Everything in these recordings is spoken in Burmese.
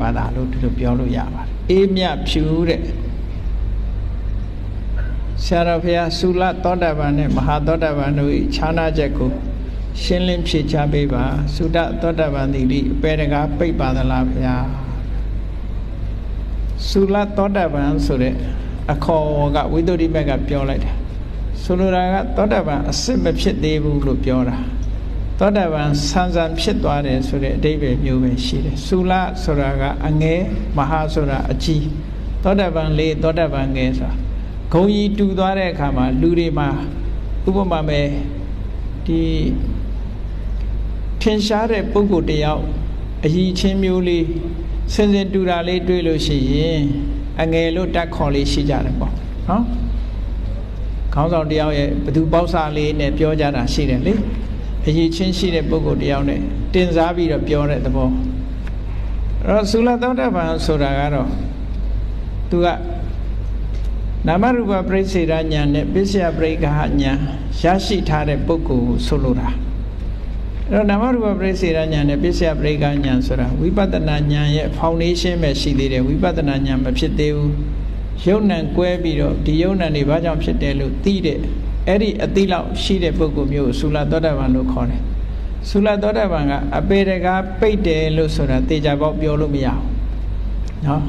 ဘာသာလို့ဒီလိုပြောလို့ရပါတယ်အေးမြဖြူတဲ့ဆရာတော်ဘုရားသုလသောတာပန်နဲ့မဟာသောတာပန်တို့၏ခြားနာချက်ကိုရှင်းလင်းဖြေချပေးပါသုဒသောတာပန်တိလိအပေတကားပိတ်ပါသလားဘုရားသုလသောတာပန်ဆိုတဲ့အခေါ်ကဝိသုဒ္ဓိမက်ကပြောလိုက်တာဆိုလိုတာကသောတာပန်အစစ်မဖြစ်သေးဘူးလို့ပြောတာ သောတာပန်ဆန်းဆန်းဖြစ်သွားတယ်ဆိုတဲ့အဓိပ္ပာယ်မျိုးပဲရှိတယ်သုလဆိုတာကအငယ်မဟာဆိုတာအကြီးသောတာပန်လေးသောတာပန်ငယ်ဆိုတာဂုံကြီးတူသွားတဲ့အခါမှာလူတွေမှာဥပမာပဲဒီထင်ရှားတဲ့ပုဂ္ဂိုလ်တယောက်အကြီးချင်းမျိုးလေးစင်စင်တူတာလေးတွေ့လို့ရှိရင်အငယ်လို့တက်ခေါ်လေးရှိကြတယ်ပေါ့နော်ခေါင်းဆောင်တယောက်ရဲ့ဘသူပေါက်စားလေးနဲ့ပြောကြတာရှိတယ်လေ အကြီးချင်းရှိတဲ့ပုဂ္ဂိုလ်တယောက်နဲ့တင်စားပြီးတော့ပြောတဲ့သဘောအဲ့တော့သုလသောတပန်ဆိုတာကတော့သူကနာမရူပပြိစေရညာနဲ့ပစ္စယပရိက္ခညာရရှိထားတဲ့ပုဂ္ဂိုလ်ကိုဆိုလိုတာအဲ့တော့နာမရူပပြိစေရညာနဲ့ပစ္စယပရိက္ခညာဆိုတာဝိပဿနာညာရဲ့ foundation ပဲရှိသေးတယ်ဝိပဿနာညာမဖြစ်သေးဘူးယုံ nant ကွဲပြီးတော့ဒီယုံ nant တွေဘာကြောင့်ဖြစ်တယ်လို့သိတဲ့ အဲ့ဒီအသိလောက်ရှိတဲ့ပုဂ္ဂိုလ်မျိုးကိုသုလသောတာပန်လို့ခေါ်တယ်သုလသောတာပန်ကအပေတကားပိတ်တယ်လို့ဆိုတာတေချာပေါက်ပြောလို့မရဘူးနော်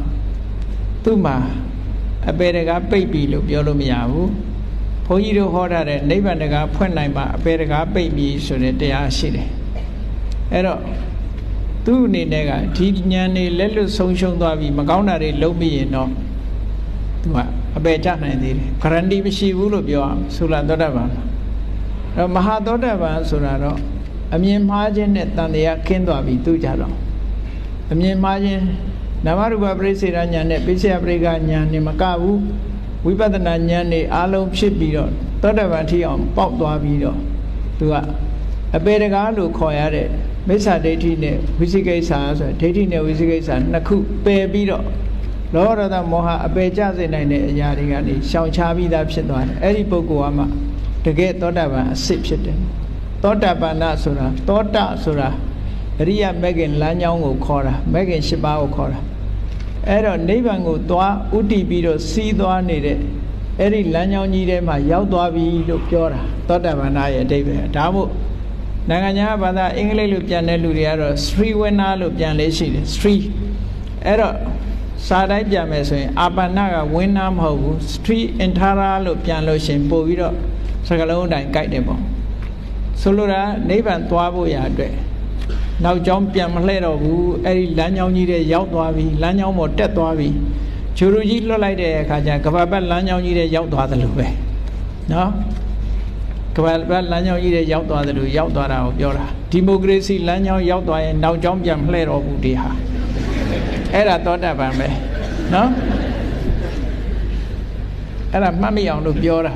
သူ့မှာအပေတကားပိတ်ပြီလို့ပြောလို့မရဘူးဘုန်းကြီးတို့ဟောထားတဲ့နိဗ္ဗာန်တကားဖွင့်နိုင်မှာအပေတကားပိတ်ပြီဆိုတဲ့တရားရှိတယ်အဲ့တော့သူ့အနေနဲ့ကဒီဉာဏ်နေလက်လွတ်ဆုံးရှုံးသွားပြီမကောင်းတာတွေလုံးမိရင်တော့ သူကအပေချနိုင်သေးတယ်ဂရန်တီမရှိဘူးလို့ပြောအောင်သုလသောတာပန်အဲ့မဟာသောတာပန်ဆိုတာတော့အမြင်မှားခြင်းနဲ့တန်တရားခင်းသွားပြီသူကြတော့အမြင်မှားခြင်းနာမရူပပရိစေရညာနဲ့ပိစ္ဆယပရိကညာနဲ့မကဘူးဝိပဿနာဉာဏ်နေအလုံးဖြစ်ပြီးတော့သောတာပန်ထိအောင်ပေါက်သွားပြီးတော့သူကအပေတကားလို့ခေါ်ရတဲ့မိစ္ဆာဒိဋ္ဌိနဲ့ဝိသိကိစ္စဆိုဒိဋ္ဌိနဲ့ဝိသိကိစ္စနှစ်ခုပယ်ပြီးတော့ လောဘဒေါသမောဟအပေကျစေနိုင်တဲ့အရာတွေကနေရှောင်ရှားပြီးသားဖြစ်သွားတယ်အဲ့ဒီပုဂ္ဂိုလ်ကမှတကယ်သောတာပန်အစစ်ဖြစ်တယ်သောတာပန်နာဆိုတာသောတာဆိုတာအရိယမဂ်ကင်လမ်းကြောင်းကိုခေါ်တာမဂ်ကင်၈ပါးကိုခေါ်တာအဲ့တော့နိဗ္ဗာန်ကိုသွားဥတည်ပြီးတော့စီးသွားနေတဲ့အဲ့ဒီလမ်းကြောင်းကြီးထဲမှာရောက်သွားပြီလို့ပြောတာသောတာပန်နာရဲ့အဓိပ္ပာယ်ဒါမို့နိုင်ငံခြားဘာသာအင်္ဂလိပ်လိုပြန်တဲ့လူတွေကတော့ street winner လို့ပြန်လေးရှိတယ် street အဲ့တော့ စာတိုင်းပြန်မယ်ဆိုရင်အာပဏက winner မဟုတ်ဘူး street intera လို့ပြန်လို့ရှင်ပို့ပြီးတော့စကလုံးတိုင်းကြိုက်တယ်ပေါ့ဆိုလိုတာနိဗ္ဗာန်သွားဖို့ရာအတွက်နောက်ကျောင်းပြန်မလှဲ့တော့ဘူးအဲ့ဒီလမ်းကြောင်းကြီးတဲ့ရောက်သွားပြီလမ်းကြောင်းပေါ်တက်သွားပြီဂျူရူကြီးလွတ်လိုက်တဲ့အခါကျကဘာပတ်လမ်းကြောင်းကြီးတဲ့ရောက်သွားတယ်လို့ပဲနော်ကဘာပတ်လမ်းကြောင်းကြီးတဲ့ရောက်သွားတယ်လို့ရောက်သွားတာကိုပြောတာဒီမိုကရေစီလမ်းကြောင်းရောက်သွားရင်နောက်ကျောင်းပြန်မလှဲ့တော့ဘူးဒီဟာ အဲ့ဒါသောတာပန်ပဲနော်အဲ့ဒါမှတ်မိအောင်လို့ပြောတာ